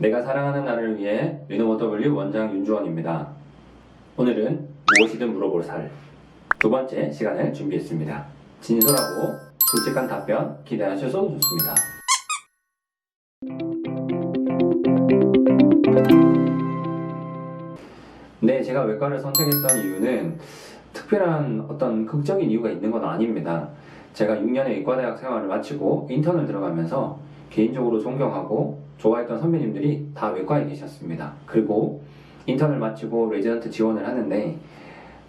내가 사랑하는 나를 위해 리노버 W 원장 윤주원입니다. 오늘은 무엇이든 물어볼 살. 두 번째 시간을 준비했습니다. 진솔하고 솔직한 답변 기대하셔도 좋습니다. 네, 제가 외과를 선택했던 이유는 특별한 어떤 극적인 이유가 있는 건 아닙니다. 제가 6년의 의과대학 생활을 마치고 인턴을 들어가면서 개인적으로 존경하고 좋아했던 선배님들이 다 외과에 계셨습니다. 그리고 인턴을 마치고 레지던트 지원을 하는데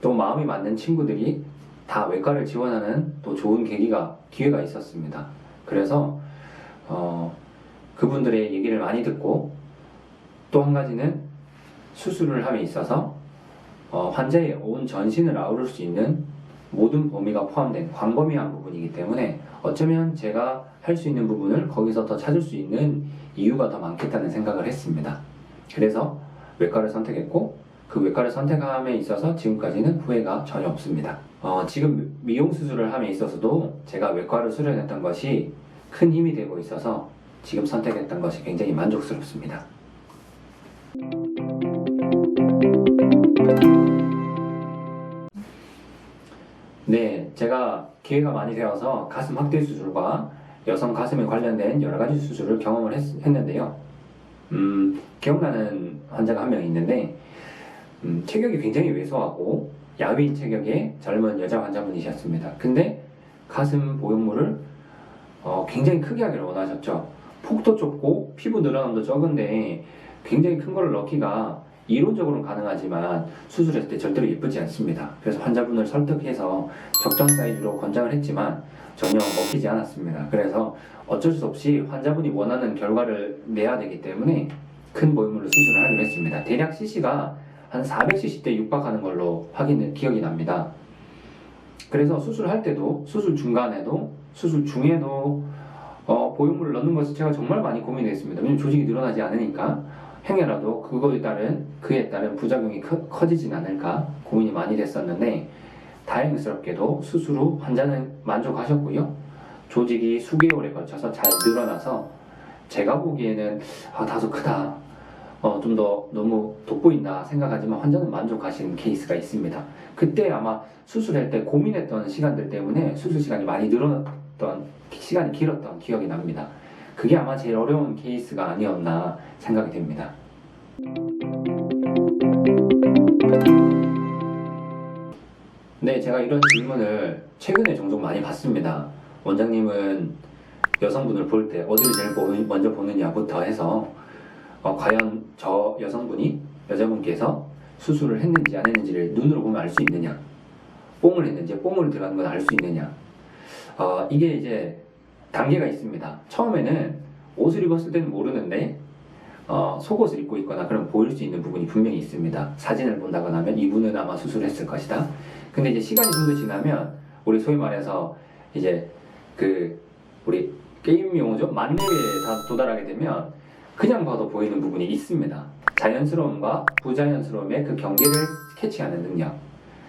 또 마음이 맞는 친구들이 다 외과를 지원하는 또 좋은 계기가 기회가 있었습니다. 그래서 어, 그분들의 얘기를 많이 듣고 또 한 가지는 수술을 함에 있어서 어, 환자의 온 전신을 아우를 수 있는 모든 범위가 포함된 광범위한 부분이기 때문에 어쩌면 제가 할 수 있는 부분을 거기서 더 찾을 수 있는 이유가 더 많겠다는 생각을 했습니다. 그래서 외과를 선택했고 그 외과를 선택함에 있어서 지금까지는 후회가 전혀 없습니다. 어, 지금 미용 수술을 함에 있어서도 제가 외과를 수련했던 것이 큰 힘이 되고 있어서 지금 선택했던 것이 굉장히 만족스럽습니다. 네, 제가 기회가 많이 되어서 가슴 확대 수술과 여성 가슴에 관련된 여러 가지 수술을 경험을 했, 는데요 음, 기억나는 환자가 한 명 있는데 음, 체격이 굉장히 왜소하고 야윈 체격의 젊은 여자 환자분이셨습니다. 근데 가슴 보형물을 어, 굉장히 크게 하기를 원하셨죠. 폭도 좁고 피부 늘어남도 적은데 굉장히 큰 거를 넣기가 이론적으로는 가능하지만 수술했을 때 절대로 예쁘지 않습니다. 그래서 환자분을 설득해서 적정 사이즈로 권장을 했지만 전혀 먹히지 않았습니다. 그래서 어쩔 수 없이 환자분이 원하는 결과를 내야 되기 때문에 큰 보형물로 수술을 하기로 했습니다. 대략 CC가 한 400cc대 육박하는 걸로 확인 기억이 납니다. 그래서 수술할 때도 수술 중간에도 수술 중에도 어, 보형물을 넣는 것을 제가 정말 많이 고민했습니다. 왜냐면 조직이 늘어나지 않으니까 행여라도 그거에 따른 그에 따른 부작용이 커, 커지진 않을까 고민이 많이 됐었는데 다행스럽게도 수술 후 환자는 만족하셨고요. 조직이 수개월에 걸쳐서 잘 늘어나서 제가 보기에는 아, 다소 크다. 어, 좀 더 너무 돋보인다 생각하지만 환자는 만족하시는 케이스가 있습니다. 그때 아마 수술할 때 고민했던 시간들 때문에 수술 시간이 많이 늘어났던 시간이 길었던 기억이 납니다. 그게 아마 제일 어려운 케이스가 아니었나 생각이 됩니다. 네, 제가 이런 질문을 최근에 종종 많이 받습니다. 원장님은 여성분을 볼 때 어디를 제일 보는- 먼저 보느냐부터 해서 어, 과연 저 여성분이 여자분께서 수술을 했는지 안 했는지를 눈으로 보면 알 수 있느냐, 뽕을 했는지 뽕을 들어간 건 알 수 있느냐. 어, 이게 이제 단계가 있습니다. 처음에는 옷을 입었을 때는 모르는데 어, 속옷을 입고 있거나 그럼 보일 수 있는 부분이 분명히 있습니다. 사진을 본다거나 하면 이분은 아마 수술했을 것이다. 근데 이제 시간이 좀 더 지나면 우리 소위 말해서 이제 그 우리 게임 용어죠 만렙에 다 도달하게 되면 그냥 봐도 보이는 부분이 있습니다. 자연스러움과 부자연스러움의 그 경계를 캐치하는 능력.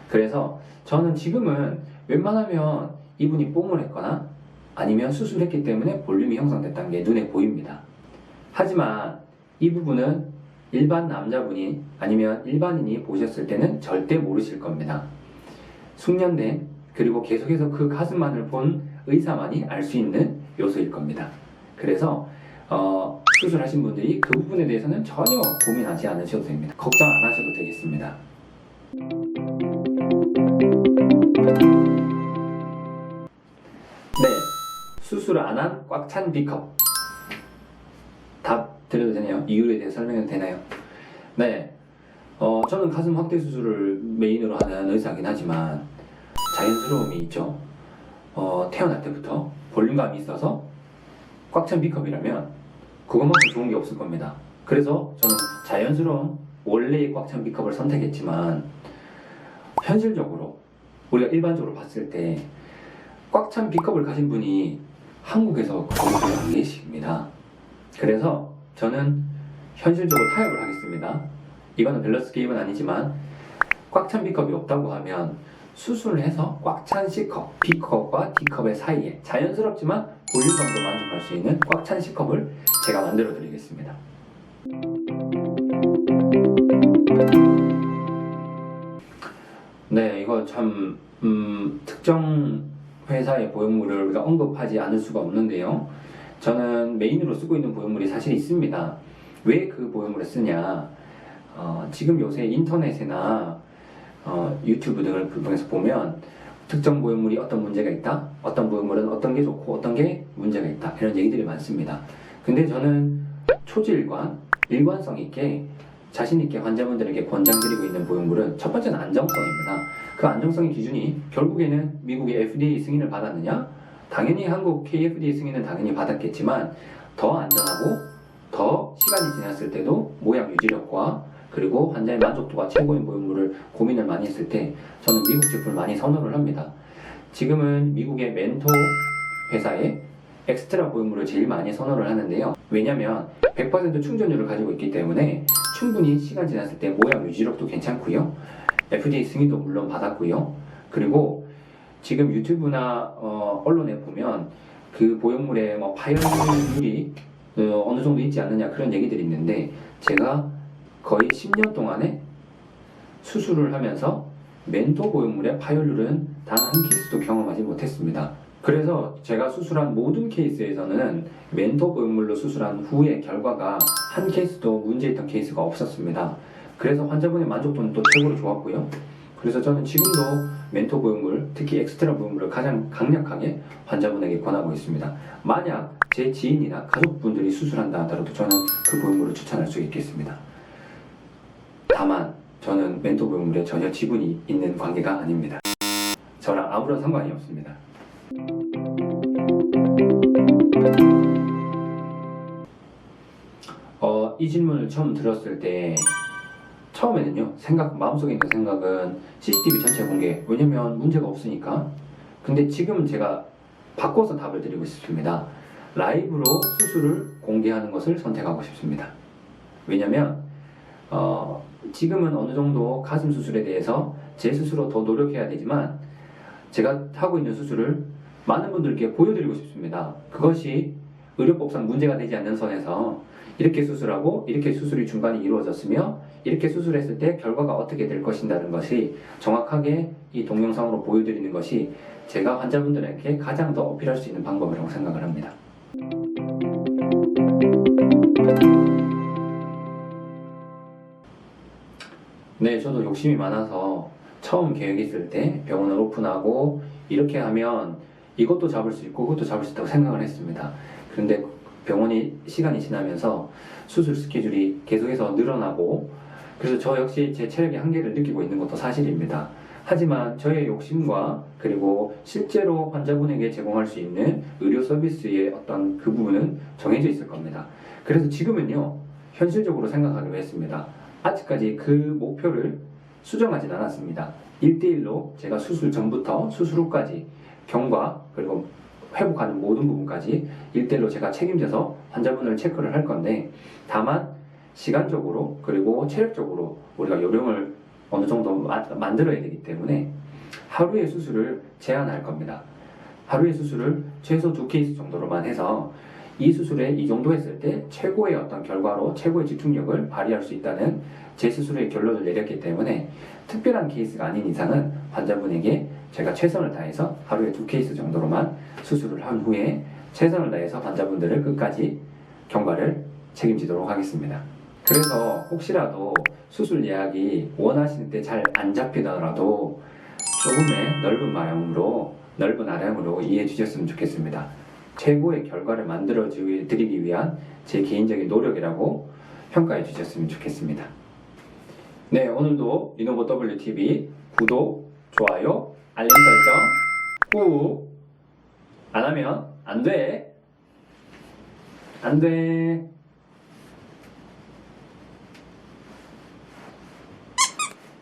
그래서 저는 지금은 웬만하면 이분이 뽕을 했거나 아니면 수술했기 때문에 볼륨이 형성됐다는 게 눈에 보입니다. 하지만 이 부분은 일반 남자분이 아니면 일반인이 보셨을 때는 절대 모르실 겁니다. 숙련된 그리고 계속해서 그 가슴만을 본 의사만이 알 수 있는 요소일 겁니다. 그래서 어, 수술하신 분들이 그 부분에 대해서는 전혀 고민하지 않으셔도 됩니다. 걱정 안 하셔도 되겠습니다. 네, 수술 안 한 꽉 찬 B컵. 답 드려도 되나요? 이유에 대해 설명해도 되나요? 네, 어, 저는 가슴 확대 수술을 메인으로 하는 의사긴 하지만 자연스러움이 있죠. 어, 태어날 때부터 볼륨감이 있어서 꽉찬 B컵이라면 그것만큼 좋은 게 없을 겁니다. 그래서 저는 자연스러운 원래의 꽉찬 B컵을 선택했지만 현실적으로 우리가 일반적으로 봤을 때 꽉찬 B컵을 가진 분이 한국에서 거의 안 계십니다. 그래서 저는 현실적으로 타협을 하겠습니다. 이거는 밸런스 게임은 아니지만 꽉 찬 B컵이 없다고 하면 수술을 해서 꽉 찬 C컵, B컵과 D컵의 사이에 자연스럽지만 볼륨감도 만족할 수 있는 꽉 찬 C컵을 제가 만들어 드리겠습니다. 네, 이거 참 음, 특정 회사의 보형물을 우리가 언급하지 않을 수가 없는데요. 저는 메인으로 쓰고 있는 보형물이 사실 있습니다. 왜 그 보형물을 쓰냐? 어, 지금 요새 인터넷이나 어, 유튜브 등을 통해서 보면 특정 보형물이 어떤 문제가 있다, 어떤 보형물은 어떤 게 좋고 어떤 게 문제가 있다 이런 얘기들이 많습니다. 근데 저는 초질관, 일관성 있게 자신 있게 환자분들에게 권장드리고 있는 보형물은 첫 번째는 안정성입니다. 그 안정성의 기준이 결국에는 미국의 FDA 승인을 받았느냐? 당연히 한국 KFDA 승인은 당연히 받았겠지만 더 안전하고 더 시간이 지났을 때도 모양 유지력과 그리고 환자의 만족도가 최고인 보형물을 고민을 많이 했을 때 저는 미국 제품을 많이 선호를 합니다. 지금은 미국의 멘토 회사의 엑스트라 보형물을 제일 많이 선호를 하는데요. 왜냐면 100% 충전율을 가지고 있기 때문에 충분히 시간 지났을 때 모양 유지력도 괜찮고요. FDA 승인도 물론 받았고요. 그리고 지금 유튜브나 어, 언론에 보면 그 보형물의 뭐 파열률이 어, 어느 정도 있지 않느냐 그런 얘기들이 있는데 제가 거의 10년 동안에 수술을 하면서 멘토 보형물의 파열률은 단 한 케이스도 경험하지 못했습니다. 그래서 제가 수술한 모든 케이스에서는 멘토 보형물로 수술한 후의 결과가 한 케이스도 문제있던 케이스가 없었습니다. 그래서 환자분의 만족도는 또 최고로 좋았고요. 그래서 저는 지금도 멘토 보형물, 특히 엑스트라 보형물을 가장 강력하게 환자분에게 권하고 있습니다. 만약 제 지인이나 가족분들이 수술한다 하더라도 저는 그 보형물을 추천할 수 있겠습니다. 다만 저는 멘토 보형물에 전혀 지분이 있는 관계가 아닙니다. 저랑 아무런 상관이 없습니다. 어, 이 질문을 처음 들었을 때 처음에는요 생각 마음속에 있는 생각은 CCTV 전체 공개. 왜냐면 문제가 없으니까. 근데 지금은 제가 바꿔서 답을 드리고 싶습니다. 라이브로 수술을 공개하는 것을 선택하고 싶습니다. 왜냐면 어, 지금은 어느 정도 가슴 수술에 대해서 제 스스로 더 노력해야 되지만 제가 하고 있는 수술을 많은 분들께 보여드리고 싶습니다. 그것이 의료법상 문제가 되지 않는 선에서 이렇게 수술하고 이렇게 수술이 중간에 이루어졌으며 이렇게 수술했을 때 결과가 어떻게 될 것인다는 것이 정확하게 이 동영상으로 보여드리는 것이 제가 환자분들에게 가장 더 어필할 수 있는 방법이라고 생각을 합니다. 네, 저도 욕심이 많아서 처음 계획했을 때 병원을 오픈하고 이렇게 하면 이것도 잡을 수 있고 그것도 잡을 수 있다고 생각을 했습니다. 그런데 병원이 시간이 지나면서 수술 스케줄이 계속해서 늘어나고 그래서 저 역시 제 체력의 한계를 느끼고 있는 것도 사실입니다. 하지만 저의 욕심과 그리고 실제로 환자분에게 제공할 수 있는 의료 서비스의 어떤 그 부분은 정해져 있을 겁니다. 그래서 지금은요, 현실적으로 생각하기로 했습니다. 아직까지 그 목표를 수정하진 않았습니다. 1대1로 제가 수술 전부터 수술 후까지 경과 그리고 회복하는 모든 부분까지 1대1로 제가 책임져서 환자분을 체크를 할 건데 다만 시간적으로 그리고 체력적으로 우리가 요령을 어느 정도 마- 만들어야 되기 때문에 하루의 수술을 제한할 겁니다. 하루의 수술을 최소 두 케이스 정도로만 해서 이 수술에 이 정도 했을 때 최고의 어떤 결과로 최고의 집중력을 발휘할 수 있다는 제 스스로의 결론을 내렸기 때문에 특별한 케이스가 아닌 이상은 환자분에게 제가 최선을 다해서 하루에 두 케이스 정도로만 수술을 한 후에 최선을 다해서 환자분들을 끝까지 경과를 책임지도록 하겠습니다. 그래서 혹시라도 수술 예약이 원하시는 때 잘 안 잡히더라도 조금의 넓은 마음으로 넓은 아량으로 이해해 주셨으면 좋겠습니다. 최고의 결과를 만들어 주- 드리기 위한 제 개인적인 노력이라고 평가해 주셨으면 좋겠습니다. 네, 오늘도 리노버 WTV 구독, 좋아요, 알림 설정 꾹 안 하면 안 돼. 안 돼.